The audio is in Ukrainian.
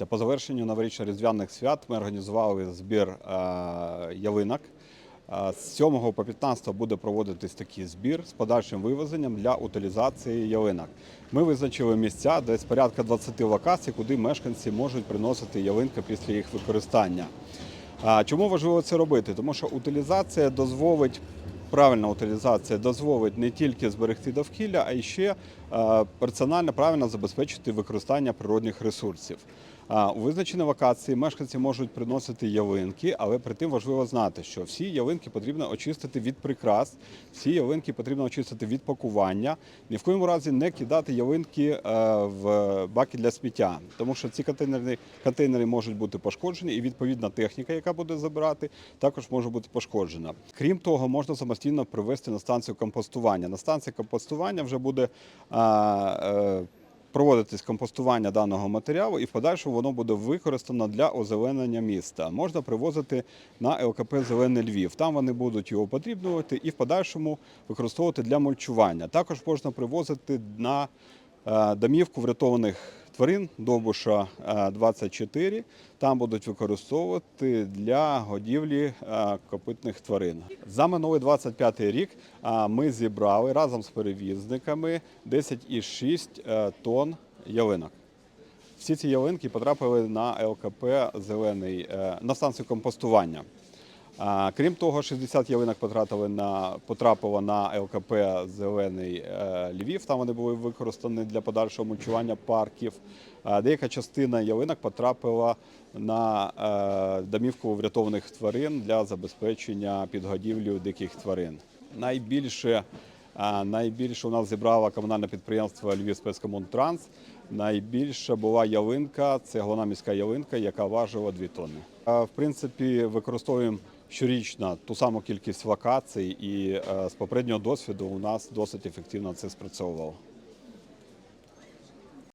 місця. По завершенню новорічно-різдвяних свят ми організували збір е, ялинок. Е, З 7 по 15 буде проводитись такий збір з подальшим вивезенням для утилізації ялинок. Ми визначили місця, десь порядка 20 локацій, куди мешканці можуть приносити ялинки після їх використання. Чому важливо це робити? Тому що утилізація дозволить. Правильна утилізація дозволить не тільки зберегти довкілля, а й ще е, персонально правильно забезпечити використання природних ресурсів. У визначені локації мешканці можуть приносити ялинки, але при тим важливо знати, що всі ялинки потрібно очистити від прикрас, всі ялинки потрібно очистити від пакування. Ні в коєму разі не кидати ялинки е, в баки для сміття, тому що ці контейнери, контейнери можуть бути пошкоджені, і відповідна техніка, яка буде забирати, також може бути пошкоджена. Крім того, можна самостійно привезти на станцію компостування. На станції компостування вже буде е, проводитись компостування даного матеріалу, і в подальшому воно буде використано для озеленення міста. Можна привозити на ЛКП Зелений Львів. Там вони будуть його потрібнувати і в подальшому використовувати для мульчування. Також можна привозити на е, домівку врятованих тварин Довбуша е, 24. Там будуть використовувати для годівлі е, копитних тварин. За минулий 25 рік е, ми зібрали разом з перевізниками 10,6 е, тонн ялинок. Всі ці ялинки потрапили на ЛКП Зелений е, на станцію компостування. Крім того, 60 ялинок потрапили на потрапило на ЛКП Зелений е, Львів. Там вони були використані для подальшого мульчування парків. Деяка частина ялинок потрапила на е, домівку врятованих тварин для забезпечення підгодівлі диких тварин. Найбільше найбільше у нас зібрало комунальне підприємство Львів спецкомунтранс. Найбільша була ялинка, це головна міська ялинка, яка важила 2 тонни. В принципі, використовуємо щорічно ту саму кількість локацій, і е, з попереднього досвіду у нас досить ефективно це спрацьовувало.